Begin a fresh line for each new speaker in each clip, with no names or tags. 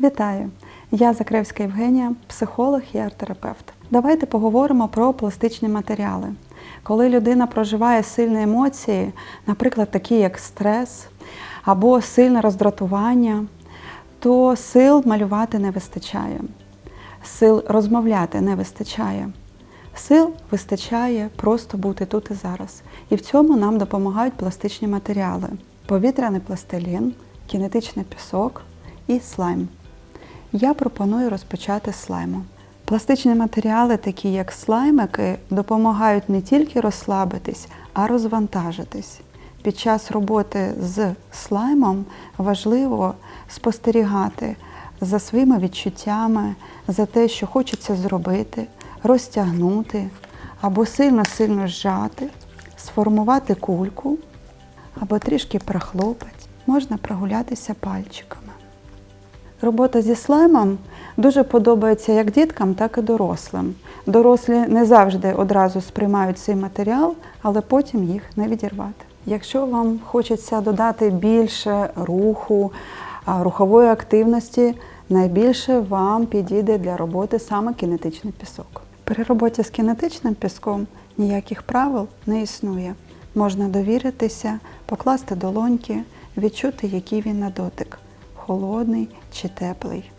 Вітаю! Я Закревська Євгенія, психолог і арт-терапевт. Давайте поговоримо про пластичні матеріали. Коли людина проживає сильні емоції, наприклад, такі як стрес або сильне роздратування, то сил малювати не вистачає, сил розмовляти не вистачає. Сил вистачає просто бути тут і зараз. І в цьому нам допомагають пластичні матеріали: повітряний пластилін, кінетичний пісок і слайм. Я пропоную розпочати з слайму. Пластичні матеріали, такі як слаймики, допомагають не тільки розслабитись, а розвантажитись. Під час роботи з слаймом важливо спостерігати за своїми відчуттями, за те, що хочеться зробити, розтягнути або сильно-сильно зжати, сформувати кульку або трішки прохлопати. Можна прогулятися пальчиками. Робота зі слаймом дуже подобається як діткам, так і дорослим. Дорослі не завжди одразу сприймають цей матеріал, але потім їх не відірвати. Якщо вам хочеться додати більше руху, рухової активності, найбільше вам підійде для роботи саме кінетичний пісок. При роботі з кінетичним піском ніяких правил не існує. Можна довіритися, покласти долоньки, відчути, який він на дотик холодний чи теплий.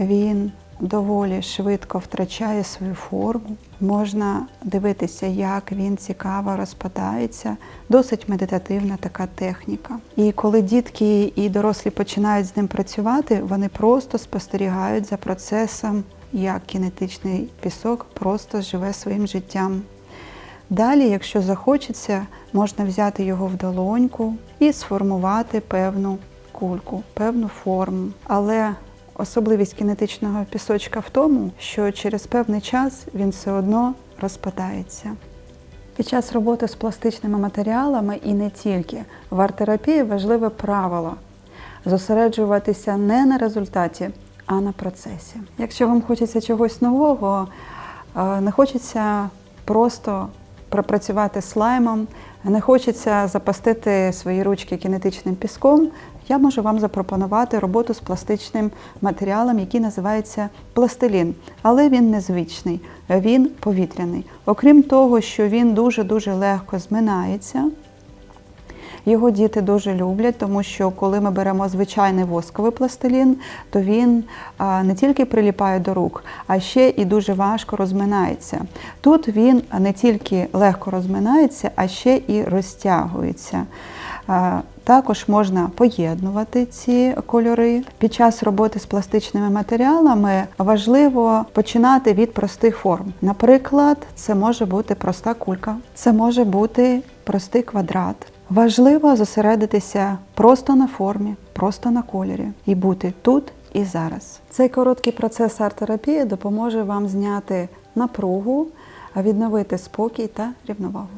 Він доволі швидко втрачає свою форму. Можна дивитися, як він цікаво розпадається. Досить медитативна така техніка. І коли дітки і дорослі починають з ним працювати, вони просто спостерігають за процесом, як кінетичний пісок просто живе своїм життям. Далі, якщо захочеться, можна взяти його в долоньку і сформувати певну кульку, певну форму. Але особливість кінетичного пісочка в тому, що через певний час він все одно розпадається. Під час роботи з пластичними матеріалами і не тільки в арт-терапії важливе правило зосереджуватися не на результаті, а на процесі. Якщо вам хочеться чогось нового, е, не хочеться просто пропрацювати слаймом, не хочеться запастити свої ручки кінетичним піском, я можу вам запропонувати роботу з пластичним матеріалом, який називається пластилін. Але він незвичний, він повітряний. Окрім того, що він дуже-дуже легко зминається. Його діти дуже люблять, тому що коли ми беремо звичайний восковий пластилін, то він не тільки приліпає до рук, а ще і дуже важко розминається. Тут він не тільки легко розминається, а ще і розтягується. Також можна поєднувати ці кольори. Під час роботи з пластичними матеріалами важливо починати від простих форм. Наприклад, це може бути проста кулька, це може бути простий квадрат. Важливо зосередитися просто на формі, просто на кольорі і бути тут і зараз. Цей короткий процес арт-терапії допоможе вам зняти напругу, відновити спокій та рівновагу.